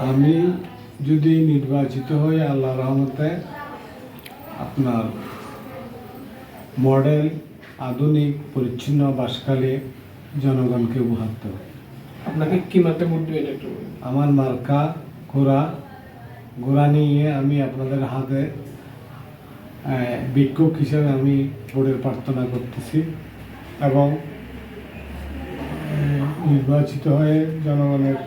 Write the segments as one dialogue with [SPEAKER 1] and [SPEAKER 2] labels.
[SPEAKER 1] আমি যদি নির্বাচিত হই আল্লাহ রহমতে আপনার মডেল আধুনিক পরিচ্ছন্ন বাসখালী জনগণকে উপহার দেব।
[SPEAKER 2] আপনাকে কি মাত্রা ভোট দেবেন একটু
[SPEAKER 1] আমার মার্কা ঘোড়া ঘোড়া নিয়ে আমি আপনাদের হাতে আহ, হিসাবে আমি বোর্ডের প্রার্থনা করতেছি এবং নির্বাচিত হয়ে জনগণের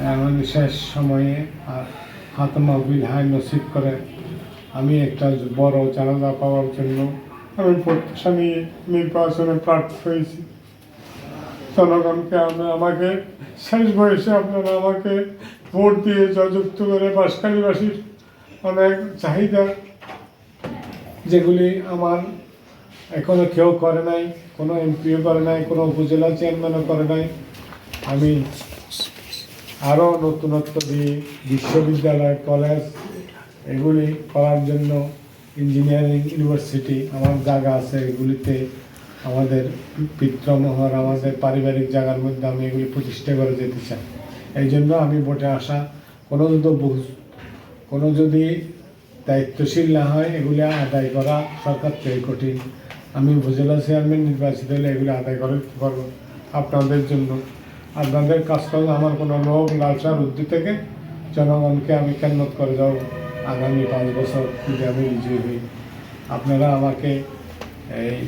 [SPEAKER 1] মানে শেষ সময়ে আহ, হাত মাহবিল হাই নসিব করে। আমি একটা বড় জানাজা পাওয়ার জন্য আমি প্রত্যাশা নিয়ে নির্বাচনে প্রার্থী হয়েছি। জনগণকে আমি আমাকে শেষ বয়সে আপনারা আমাকে ভোট দিয়ে জয়যুক্ত করে বাসকালীবাসীর অনেক চাহিদা যেগুলি আমার এখনও কেউ করে নাই কোনো এমপিও করে নাই কোনো উপজেলা চেয়ারম্যানও করে নাই। আমি আরও নতুনত্ব দিয়ে বিশ্ববিদ্যালয়, কলেজ, এগুলি করার জন্য ইঞ্জিনিয়ারিং ইউনিভার্সিটি আমার জায়গা আছে। এগুলিতে আমাদের পিত্রমোহর আমাদের পারিবারিক জায়গার মধ্যে আমি এগুলি প্রতিষ্ঠা করে যেতে চাই। এই জন্য আমি ভোটে আসা, কোনো যদি কোনো যদি দায়িত্বশীল না হয়, এগুলি আদায় করা সরকার থেকে কঠিন। আমি উপজেলা চেয়ারম্যান নির্বাচিত হলে এগুলি আদায় করে করব? আপনাদের জন্য আপনাদের কাজ করলে আমার কোনো লোভ লালসার উদ্ধি থেকে জনগণকে আমি কেন্দ্র করে যাব আগামী পাঁচ বছর যদি আমি বিজয়ী হই, আপনারা আমাকে এই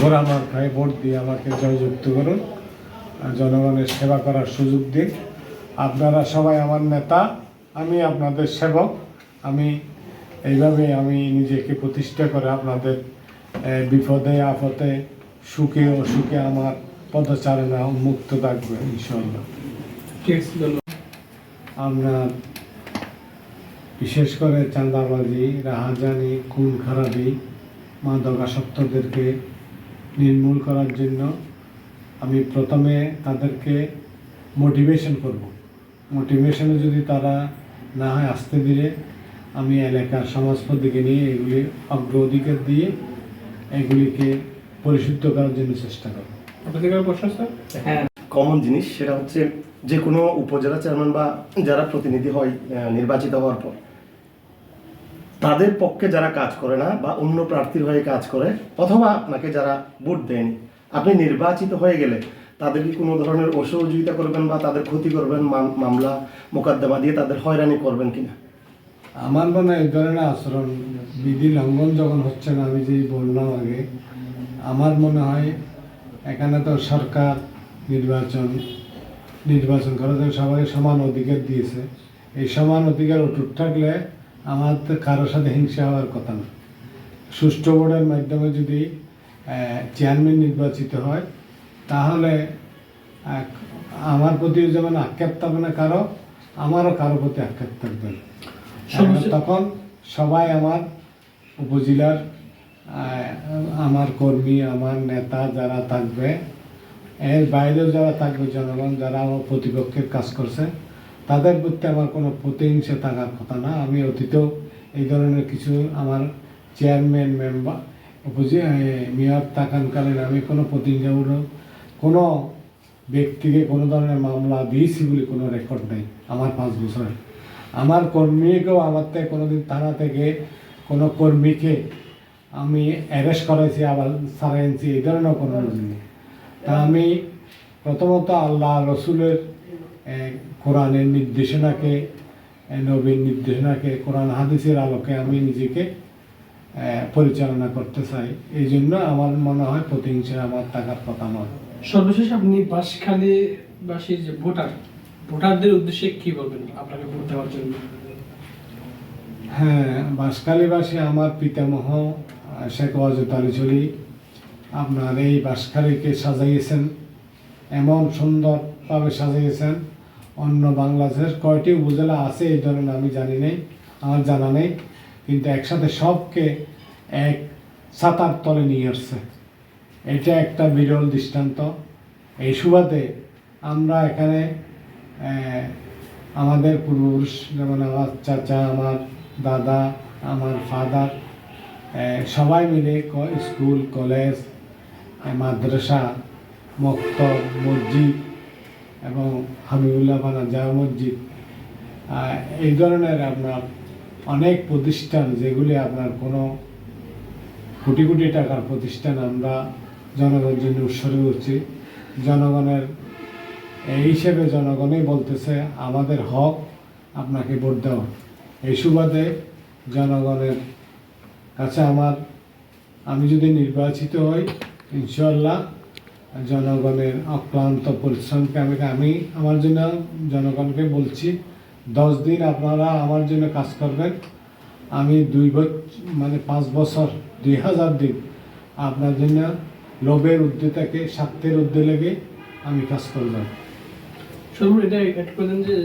[SPEAKER 1] ঘোড়া মার্কায় ভোট দিয়ে আমাকে জয়যুক্ত করুন আর জনগণের সেবা করার সুযোগ দিন আপনারা সবাই আমার নেতা, আমি আপনাদের সেবক, আমি এইভাবে আমি নিজেকে প্রতিষ্ঠা করে আপনাদের বিপদে, আপদে, সুখে, অসুখে আমার পদচারণা মুক্ত থাকবে ইনশাল্লাহ আমরা বিশেষ করে চাঁদাবাজি রাহাজানি খুন খারাপি মাদকাসক্তদেরকে নির্মূল করার জন্য আমি প্রথমে তাদেরকে মোটিভেশন করব। মোটিভেশনে যদি তারা না হয় আসতে দিলে আমি এলাকার সমাজপতিকে নিয়ে এগুলি অগ্রাধিকার দিয়ে এগুলিকে পরিশুদ্ধ করার জন্য চেষ্টা করব।
[SPEAKER 2] হ্যাঁ
[SPEAKER 3] কমন জিনিস সেটা হচ্ছে যে কোনো উপজেলা চেয়ারম্যান বা যারা প্রতিনিধি হয় নির্বাচিত হওয়ার পর তাদের পক্ষে যারা কাজ করে না বা অন্য প্রার্থীর হয়ে কাজ করে অথবা আপনাকে যারা ভোট দেন আপনি নির্বাচিত হয়ে গেলে তাদের কি কোনো ধরনের অসহযোগিতা করবেন বা তাদের ক্ষতি করবেন মামলা মোকদ্দমা দিয়ে তাদের হয়রানি করবেন কিনা?
[SPEAKER 1] আমার মনে হয় এই ধরনের আচরণ বিধি লঙ্ঘন যখন হচ্ছে না আমি যেই বললাম আগে আমার মনে হয় এখানে তো সরকার নির্বাচন নির্বাচন করার জন্য সবাই সমান অধিকার দিয়েছে। এই সমান অধিকার অটুট থাকলে আমার কারোর সাথে হিংসা হওয়ার কথা না। সুষ্ঠু ভোটের মাধ্যমে যদি চেয়ারম্যান নির্বাচিত হয় তাহলে আমার প্রতিও যেমন আক্ষেপ থাকবে না কারও আমারও কারও প্রতি আক্ষেপ থাকবে না। তখন সবাই আমার উপজেলার আমার কর্মী, আমার নেতা যারা থাকবে, এর বাইরেও যারা থাকবে জনগণ, যারা আমার প্রতিপক্ষের কাজ করছে, তাদের প্রতি আমার কোনো প্রতিহিংসা থাকার কথা না। আমি অতীতেও এই ধরনের কিছু আমার চেয়ারম্যান, মেম্বার উপজে মেয়র থাকানকালীন আমি কোনো প্রতিহিংসা কোনো ব্যক্তিকে কোনো ধরনের মামলা দিয়েছি বলে কোনো রেকর্ড নেই আমার পাঁচ বছরে আমার কর্মীকেও আমার থেকে কোনোদিন থানা থেকে কোনো কর্মীকে আমি অ্যারেস্ট করেছি আবার সারাইছি এই ধরনের কোনো নেই। তা আমি প্রথমত আল্লাহ রসুলের কোরআনের নির্দেশনাকে নবীর নির্দেশনাকে কোরআন হাদিসের আলোকে আমি নিজেকে পরিচালনা করতে চাই। এই জন্য আমার মনে হয় প্রতিহিংসা আমার থাকার কথা নয়।
[SPEAKER 2] সর্বশেষ আপনি বাসখালী বাসীর যে ভোটার ভোটারদের উদ্দেশ্যে কি বলবেন আপনাকে ভোট দেওয়ার জন্য?
[SPEAKER 1] হ্যাঁ বাঁশখালীবাসী আমার পিতামহ শেখ ওয়াজুদ আলী চলি আপনার এই বাঁশখালীকে সাজাইয়েছেন, এমন সুন্দরভাবে সাজিয়েছেন, অন্য বাংলাদেশের কয়টি উপজেলা আছে এই ধরনের আমি জানি নেই, আমার জানা নেই, কিন্তু একসাথে সবকে এক ছাতার তলে নিয়ে আসছে। এটা একটা বিরল দৃষ্টান্ত। এই সুবাদে আমরা এখানে আমাদের পূর্বপুরুষ যেমন আমার চাচা, আমার দাদা, আমার ফাদার সবাই মিলে স্কুল, কলেজ মাদ্রাসা মক্তব মসজিদ এবং হাবিবুল্লাহ পানা জামা মসজিদ এই ধরনের আপনার অনেক প্রতিষ্ঠান যেগুলি আপনার কোনো কোটি কোটি টাকার প্রতিষ্ঠান আমরা জনগণের জন্য উৎসর্গ করছি। জনগণের, এই হিসেবে জনগণই বলতেছে, আমাদের হক আপনাকে ভোট দেওয়া এই সুবাদে জনগণের কাছে আমার, আমি যদি নির্বাচিত হই ইনশাল্লাহ জনগণের অক্লান্ত পরিশ্রমকে আমি আমি আমার জন্য জনগণকে বলছি, দশ দিন আপনারা আমার জন্য কাজ করবেন। আমি দুই বছর মানে পাঁচ বছর, দুই হাজার দিন আপনার জন্য লোভের ঊর্ধ্বে থেকে স্বার্থের ঊর্ধ্বে লেগে আমি কাজ করলাম।
[SPEAKER 2] সর্বোপরি এটা অ্যাড করে দেন যে